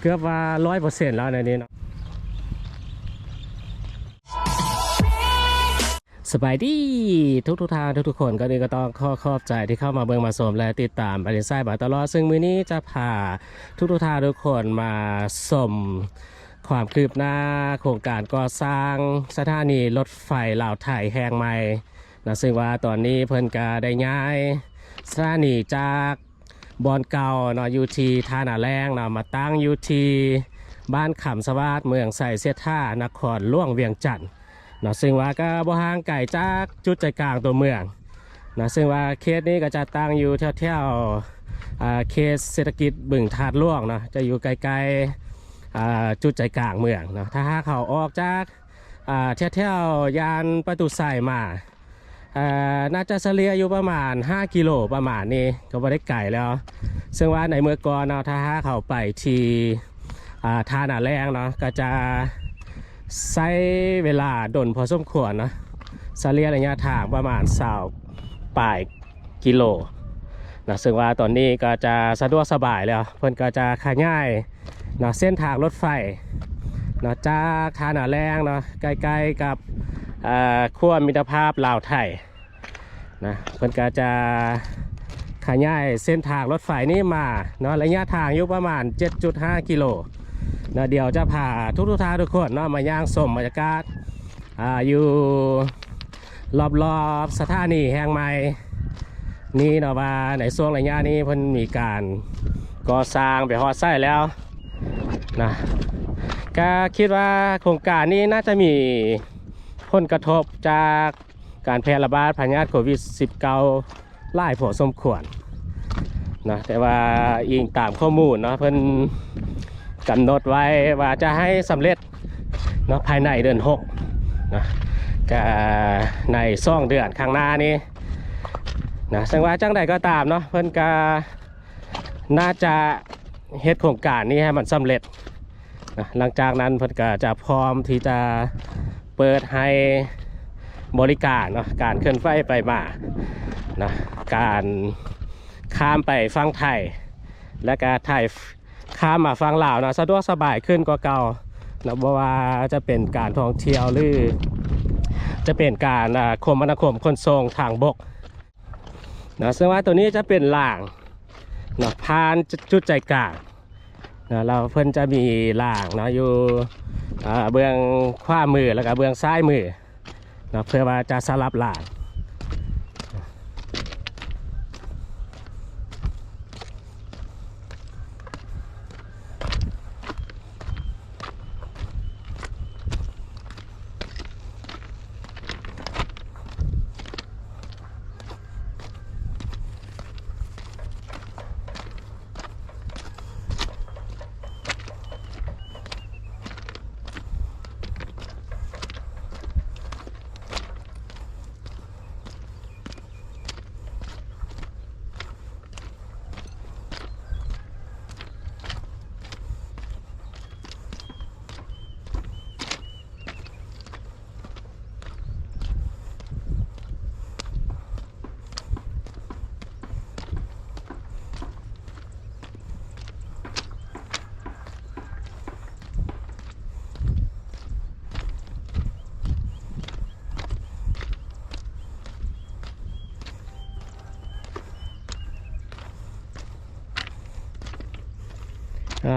เกือบว่าร้อยเปอร์เซ็นต์แล้วในนี้เนาะสบายดีทุกทุกทางทุกทุกคนก็นี่ก็ต้องขอขอบใจที่เข้ามาเบิ่งมาชมและติดตามบริษัทบาตลอดซึ่งมื้อนี้จะพาทุกทุกทางทุกคนมาชมความคืบหน้าโครงการก่อสร้างสถานีรถไฟลาวไทยแห่งใหม่นะซึ่งว่าตอนนี้เพิ่นก็ได้ย้าย สถานีจากบอนเก่าเนาะอยู่ที่ท่านาแรงเนาะมาตั้งอยู่ที่บ้านขำสวัสดเมืองใส่เสียท่านครล่วงเวียงจันทน์เนาะซึ่งว่าก็บ่ห่างไกลจากจุดใจกลางตัวเมืองนะซึ่งว่าเขตนี้ก็จะตั้งอยู่แถวๆอ่าเขตเศรษฐกิจบึงถาดล่วงเนาะจะอยู่ไกลๆอ่าจุดใจกลางเมืองเนาะถ้าเขาออกจากอ่าแถวๆยานประตูใส่มา น่าจะเฉลี่ยอยู่ประมาณ 5 กิโลประมาณนี้ก็บ่ได้ไกลแล้ว ซึ่งว่าในเมื่อก่อนเนาะถ้าหาเขาไปที่อ่าท่านาแรงเนาะก็จะใช้เวลาดนพอสมควรนะสเลียระยะทางประมาณสาวปลายกิโลนะซึ่งว่าตอนนี้ก็จะสะดวกสบายแล้ว เพิ่นก็จะขยายนะเส้นทางรถไฟเนาะจากทานาแรงเนาะใกล้ๆกับ ขั้วมิตรภาพลาวไทยนะเพิ่นก็จะขยายเส้นทางรถไฟนี้มาเนาะระยะทางอยู่ประมาณ 7.5 กิโลนะเดี๋ยวจะพาทุกทุกทานทุกคนเนาะมาย่างสมบรรยากาศอ่าอยู่รอบๆสถานีแห่งใหม่นี่เนาะว่าในช่วงระยะนี้เพิ่นมีการก่อสร้างไปฮอดไส้แล้วนะก็คิดว่าโครงการนี้น่าจะมี ผลกระทบจากการแพร่ระบาดพยาธิโควิด -19 หลายพอสมควรนะแต่ว่าอิงตามข้อมูลเนาะเพิ่นกำหนดไว้ว่าจะให้สำเร็จเนาะภายในเดือน6นะก็ในซ่องเดือนข้างหน้านี้นะซึ่งว่าจังใดก็ตามเนาะเพิ่นก็น่าจะเฮ็ดโครงการนี้ให้มันสำเร็จนะหลังจากนั้นเพิ่นก็จะพร้อมที่จะ เปิดให้บริการเนาะการเคลื่อนไฟไปมานะการข้ามไปฟังไทย และการถ่ายข้ามมาฟังลาวนะสะดวกสบายขึ้นกว่าเก่านะบว่าจะเป็นการท่องเที่ยวหรือ จะเป็นการอ่าคมนาคมขนส่งทางบกนะซึ่งว่าตัวนี้จะเป็นลางนะผ่านจุดใจกลางนะเราเพิ่นจะมีลางนะอยู่ เบื้องขวามือแล้วก็เบื้องซ้ายมือนะเพื่อว่าจะสลับหลาง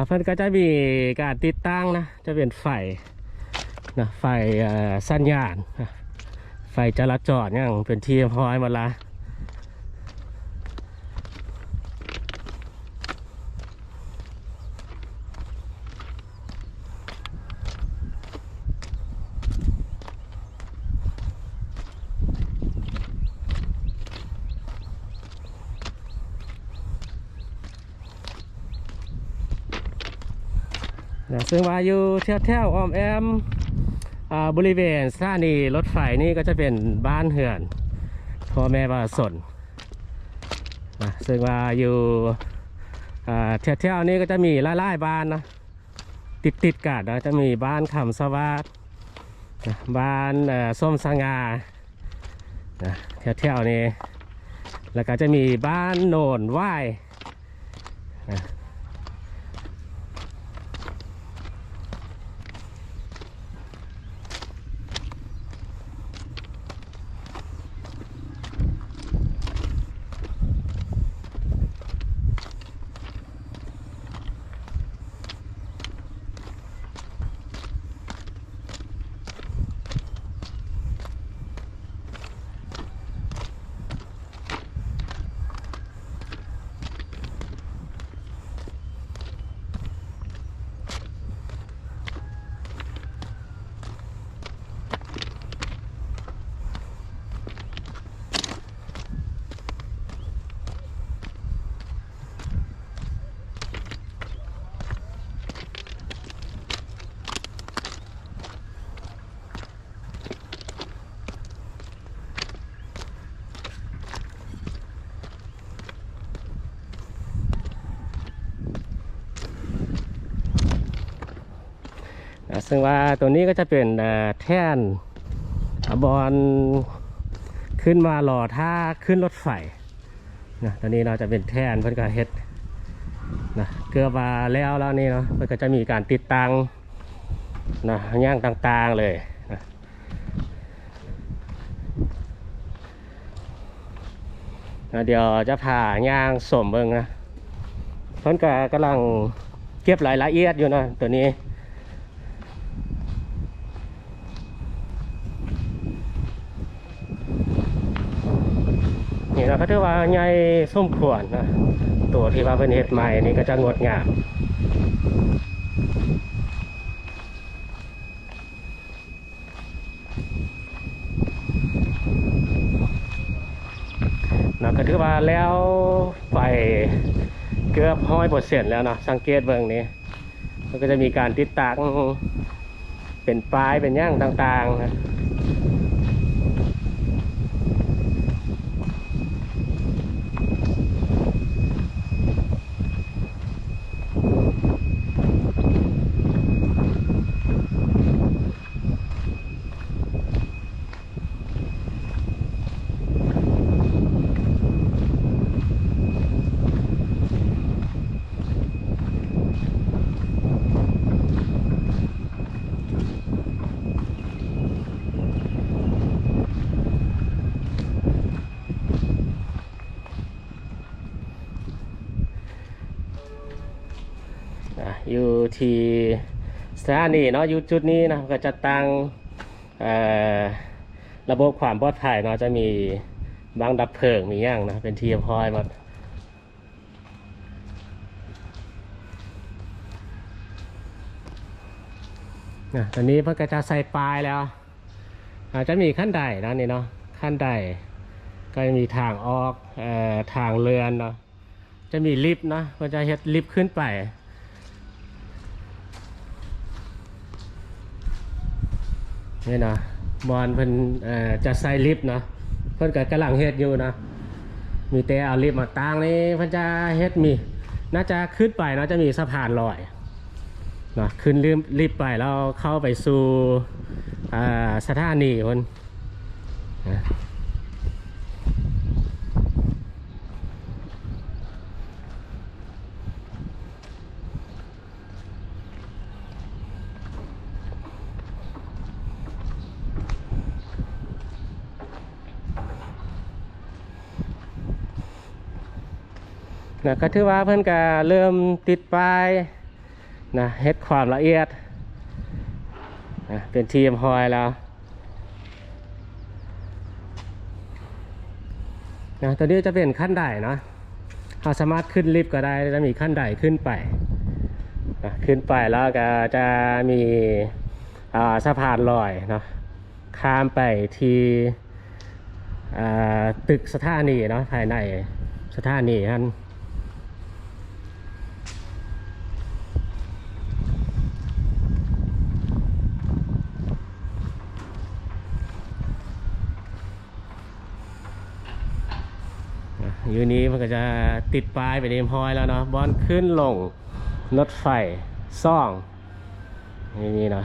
เพื่อนก็จะมีการติดตั้งนะ จะเป็นไฟนะไฟเอ่อสัญญาณไฟจราจรอย่างเป็นที่เรียบร้อยมาละ ซึ่งว่าอยู่แถวแถวๆอ้อมแอมบริเวณสถานีรถไฟนี่ก็จะเป็นบ้านเหือนพ่อแม่บ้านสนนะซึ่งว่าอยู่แถวๆนี้ก็จะมีหลายๆบ้านนะติดติดๆกันนะจะมีบ้านคำสวัสดนบ้านส้มสงานะแถวๆนี้ แล้วก็จะมีบ้านโนนไหวนะ ซึ่งว่าตัวนี้ก็จะเป็นแท่นบอลขึ้นมารอท่าขึ้นรถไฟนะตัวนี้เราจะเป็นแท่นเพื่อนก็เฮ็ดนะเกือบว่าแล้วแล้วนี่เนาะเพื่อนก็จะมีการติดตั้งนะย่างต่างๆเลยนะนะเดี๋ยวจะพาย่างสมเบิงนะเพื่อนก็กำลังเก็บรายละเอียดอยู่นะตัวนี้ นี่เราก็ถือว่าใหญ่ส้มขวนนะตัวที่ว่าเป็นเห็ดใหม่นี่ก็จะงดงามนะก็ถือว่าแล้วไปเกือบห้อยเปอร์เซ็นแล้วนะสังเกตเบื้องนี้ มันก็จะมีการติดตั้งเป็นปลายเป็นย่างต่างๆนะอยู่ ที่สถานีเนาะยู่จุดนี้นะก็จะตั้งระบบความปลอดภัยเนาะจะมีบางดับเพลิงมีอย่างนะเป็นทีเรียบร้อยหมดนะตอนนี้เพิ่งจะใส่ปลายแล้วอาจจะมีขั้นใดนะนี่เนาะขั้นใดก็จะมีทางออกเอ่อทางเรือนเนาะจะมีลิฟต์นะก็จะเฮ็ดลิฟต์ขึ้นไป นี่นะบอลเพิ่นจะใส่ลิฟต์เนาะเพิ่นก็กำลังเฮ็ดอยู่นะ มีแต่เอาลิฟต์มาตั้งนี่เพิ่นจะเฮ็ดมี น่าจะขึ้นไปเนาะจะมีสะพานลอยเนาะขึ้นลิฟต์ไปแล้วเข้าไปสู่อ่าสถานีเพิ่นนะ นะก็ถือว่าเพิ่อนก็เริ่มติดป้ายนะเฮ็ดความละเอียดนะเป็นทีมพอยแล้วนะตัวนี้จะเป็นขั้นใดเนาะเราสามารถขึ้นลิฟต์ก็ได้จะมีขั้นใดขึ้นไปนะขึ้นไปแล้วก็จะมีอ่าสะพานลอยเนาะข้ามไปที่อ่าตึกสถานีเนาะภายในสถานีนั่น อยู่นี้มันก็จะติดปลายไปเรียมห้อยแล้วเนาะบอนขึ้นลงรถไฟซ่องนี่นี่นะ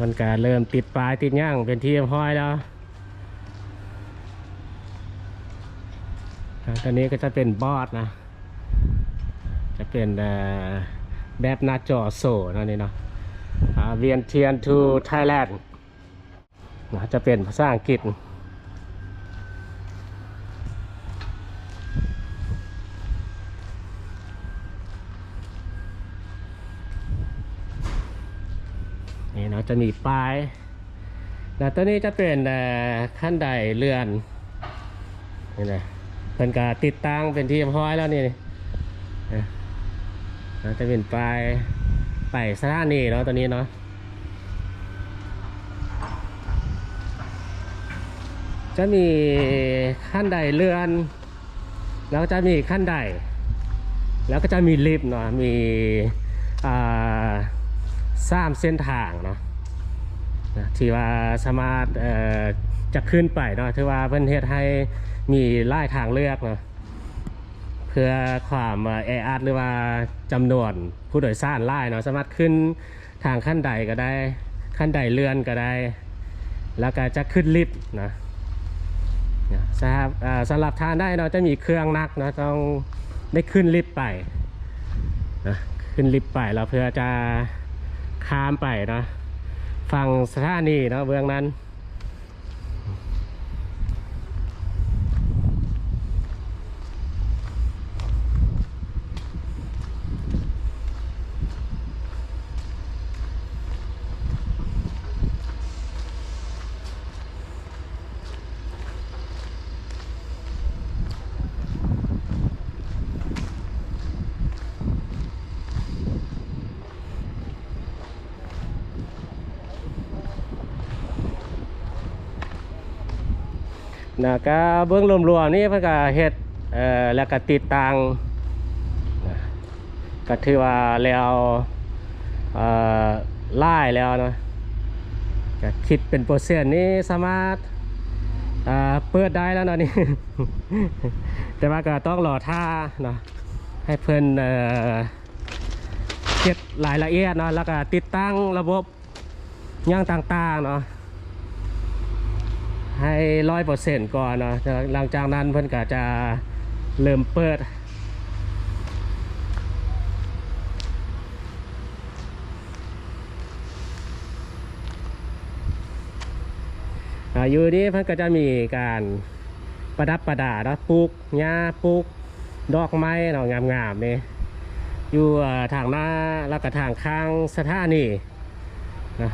มันก็เริ่มติดปลายติดย่างเป็นที่ห้อยแล้ว ตอนนี้ก็จะเป็นบอดนะ จะเป็นแบบหน้าจอโซ่นะนี่เนาะเวียนเทียน to Thailand นะจะเป็นภาษาอังกฤษนี่เนาะจะมีป้ายแล้วตัวนี้จะเป็นขั้นใดเรือนนี่นะ เพิ่นก็ติดตั้งเป็นที่เรียบร้อยแล้วนี่นะจะเป็นป้ายไปสถานีเนาะตัวนี้เนาะจะมีขั้นใดเรือน แล้วจะมีขั้นใด แล้วก็จะมีลิฟต์เนาะมีอ่าสามเส้นทางเนาะที่ว่าสามารถจะขึ้นไปเนาะที่ว่าเพิ่อนเฮ็ดให้ มีไล่ทางเลือกนะเพื่อความเอ่อแออัดหรือว่าจำนวนผู้โดยสารไล่เนาะสามารถขึ้นทางขั้นใดก็ได้ขั้นใดเลื่อนก็ได้ แล้วก็จะขึ้นลิฟต์นะนะสำหรับสำหรับทางได้เนาะจะมีเครื่องนักเนาะต้องได้ขึ้นลิฟต์ไปนะขึ้นลิฟต์ไปแล้วเพื่อจะข้ามไปเนาะฝั่งสถานีเนาะเบื้องนั้น นะก็เบื้องรวมๆนี่เพิ่นก็เฮ็ดเอ่อแล้วก็ติดตังนะก็ถือว่าแล้วเอ่อไล่แล้วเนาะก็คิดเป็นเปอร์เซ็นต์นี่สามารถอ่าเปิดได้แล้วเนาะนี่ แต่ว่าก็ต้องรอท่าเนาะให้เพิ่นเอ่อเก็บรายละเอียดเนาะแล้วก็ติดตั้งระบบย่างต่างๆเนาะ ให้ร้อยเปอร์เซ็นต์ก่อนเนาะหลังจากนั้นเพื่อนก็จะเริ่มเปิดอ่าอยู่นี้เพื่อนก็จะมีการประดับประดาเนาะปลูกหญ้าปลูกดอกไม้เนาะงามๆนี่อยู่ทางหน้าแล้วก็ทางข้างสถานีนะ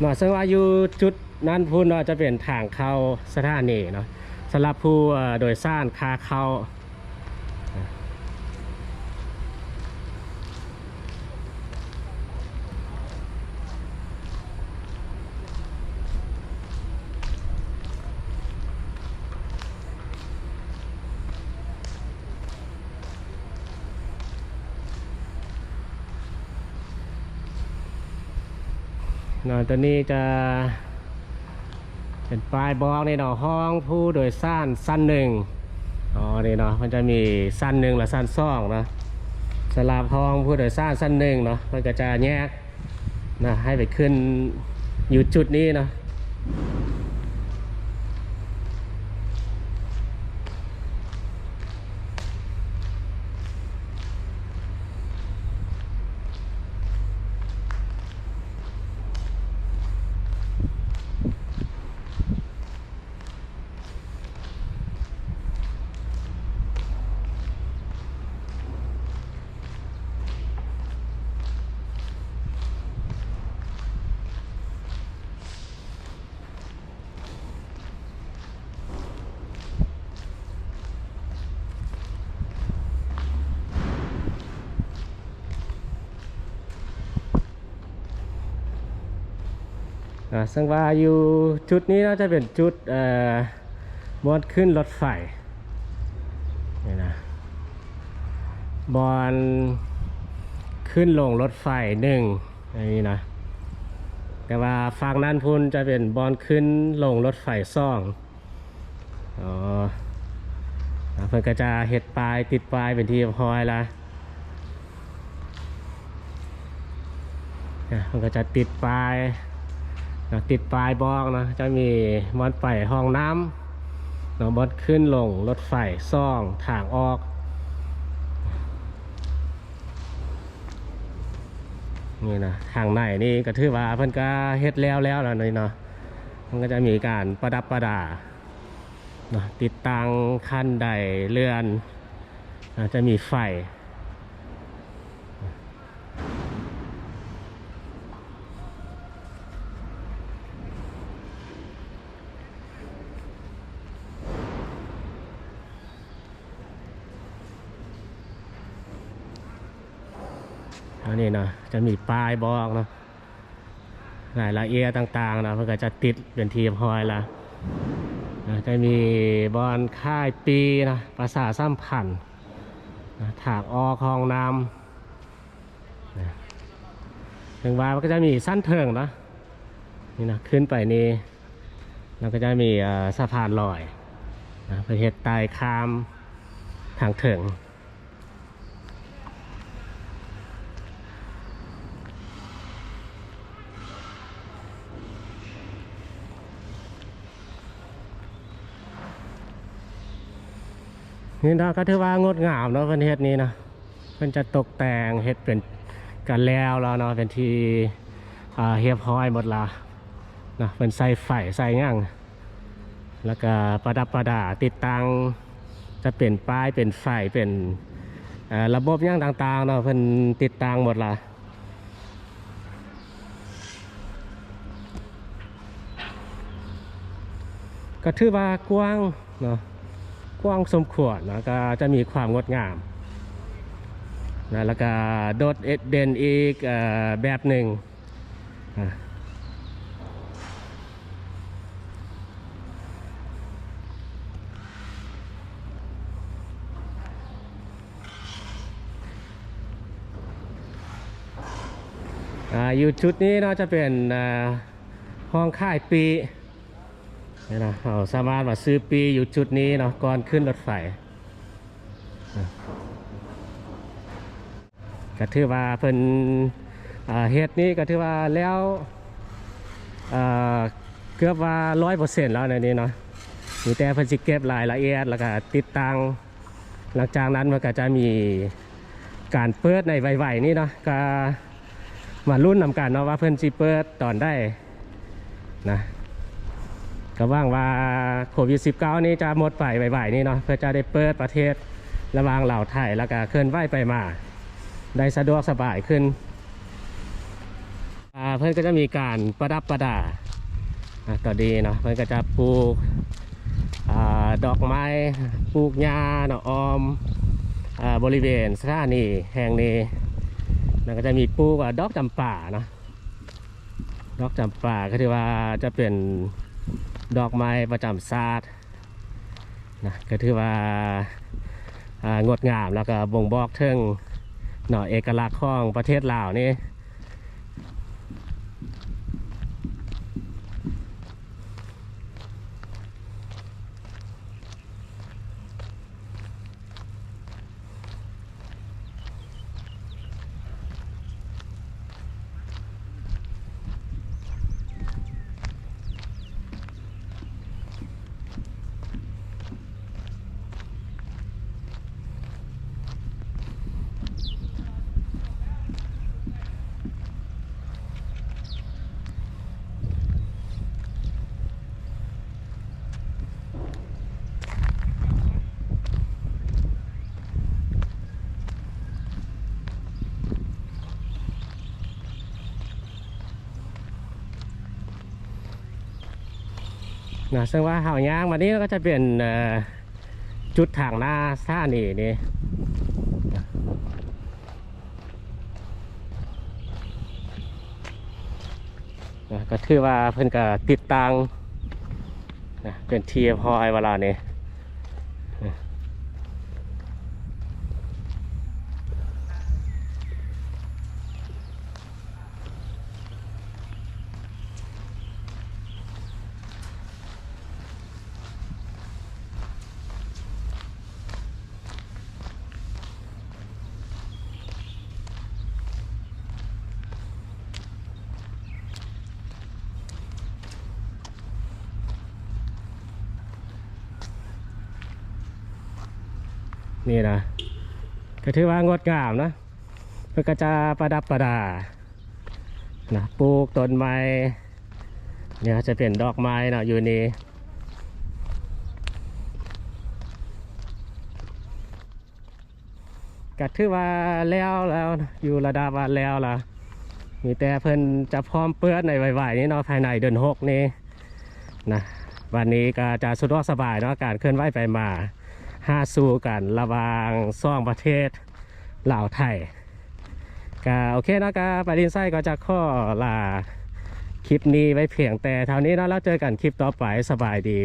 เนาะซึ่งว่าอยู่จุดนั้นพูนเนาะจะเป็นทางเข้าสถานีเนาะสำหรับผู้โดยสารคาเข้า ตัวนี้จะเป็นป้ายบอกในเนาะห้องผู้โดยสารสั้นหนึ่งอ๋อนี่เนาะมันจะมีสั้นหนึ่งและสั้นสองนะสลับห้องผู้โดยสารสั้นหนึ่งเนาะมันก็จะแยกนะให้ไปขึ้นอยู่จุดนี้เนาะ อ่าซึ่งว่าอยู่จุดนี้เนาจะเป็นจุดเอ่อบอนขึ้นรถไฟนี่นะบอนขึ้นลงรถไฟหนึ่งอันนี้นะแต่ว่าฝั่งนั้นพุ่นจะเป็นบอนขึ้นลงรถไฟซ่องอ๋อเพิ่นก็จะเฮ็ดปลายติดปลายเป็นที่เรียบร้อยละอะมันก็จะติดปลาย นะติดปลายบอกนะจะมีมอนไปห้องน้ำเนาะมอนขึ้นลงรถไฟซ่องทางออกนี่นะทางในนี่ก็ถือว่าเพิ่นก็เฮ็ดแล้วแล้วแล้วนี่เนาะมันก็จะมีการประดับประดานะติดตั้งขั้นใดเรือนอาจจะมีไฟ อันนี้นะจะมีป้ายบอกเนาะรายละเอียดต่างๆนะมันก็จะติดเป็นทีพอยละจะมีบอลค่ายปีนะภาษาซ้ำพันธ์นะถากออคลองน้ำนะถึงว่ามันก็จะมีสั้นเทิงนะนี่นะขึ้นไปนี่แล้วก็จะมีสะพานลอยนะประเทศใต้ข้ามทางเถิง นี่เนาะก็ถือว่างดงามเนาะประเทศนี้นะมันจะตกแต่งเฮ็ดเป็นกันแล้วแล้วเนาะเป็นที่เฮียบห้อยหมดละนะเป็นใส่ไฟใส่ง่างแล้วก็ประดับประดาติดตั้งจะเป็นป้ายเป็นไฟเป็นระบบย่างต่างๆเนาะเพิ่นติดตั้งหมดละก็ถือว่ากว้างเนาะ กว้างสมควรนะก็จะมีความงดงามนะแล้วก็โดดเด่นอีกอแบบหนึ่งอยู่ชุดนี้เนาะจะเป็นห้องค่ายปี นี่นะเราสามารถมาซื้อปีอยู่จุดนี้เนาะก่อนขึ้นรถไฟอะก็ถือว่าเพิ่นเฮ็ดนี้ก็ถือว่าแล้วเกือบว่าร้อยเปอร์เซ็นต์แล้วในนี้เนาะมีแต่เพิ่นสิเก็บรายละเอียดแล้วก็ติดตั้งหลังจากนั้นมันก็จะมีการเปิดในไวๆนี่เนาะก็มารุ่นนำกันเนาะว่าเพิ่นสิเปิดตอนได้นะ ก็ว่างว่าโควิด -19 นี้จะหมดไปบ่ายๆนี่เนาะเพื่อจะได้เปิดประเทศระหว่างเหล่าไทยแล้วก็เคลื่อนไหวไปมา ได้สะดวกสบายขึ้นเพื่อนก็จะมีการประดับประดาอะก็ดีเนาะเพื่อนก็จะปลูกอดอกไม้ปลูกหญ้าเนาะออมอบริเวณสถานีแห่งนี้แล้วก็จะมีปลูกอดอกจำป่าเนาะดอกจำป่าก็ถือว่าจะเป็น ดอกไม้ประจำศาสตร์นะก็ถือว่าางดงามแล้วก็บ่งบอกถึงหน่อเอกลักษณ์ของประเทศลาวนี่ นะซึ่งว่าเห่าย่างมานี้ก็จะเป็นจุดทางหน้าสถานีนี่นะก็ถือว่าเพิ่นก็ติดตังนะเป็นทีพอยเวลานี้ นี่นะก็ถือว่างดงามนะเพื่อก็จะประดับประดานะปลูกต้นไม้เนี่ยจะเป็นดอกไม้เนาะอยู่นี่ก็ถือว่าแล้วแล้วอยู่ระดับว่าแล้วล่ะมีแต่เพิ่นจะพร้อมเปื้อนในไหวๆนี้เนาะภายในเดือนหกนี้นะวันนี้ก็จะสะดวกสบายเนาะการเคลื่อนไหวไปมา ห้าสู้กันระวางซ่องประเทศลาวไทยก็โอเคนะก็ปาดินไส้ก็จะข้อลาคลิปนี้ไว้เพียงแต่เท่านี้นะแล้วเจอกันคลิปต่อไปสบายดี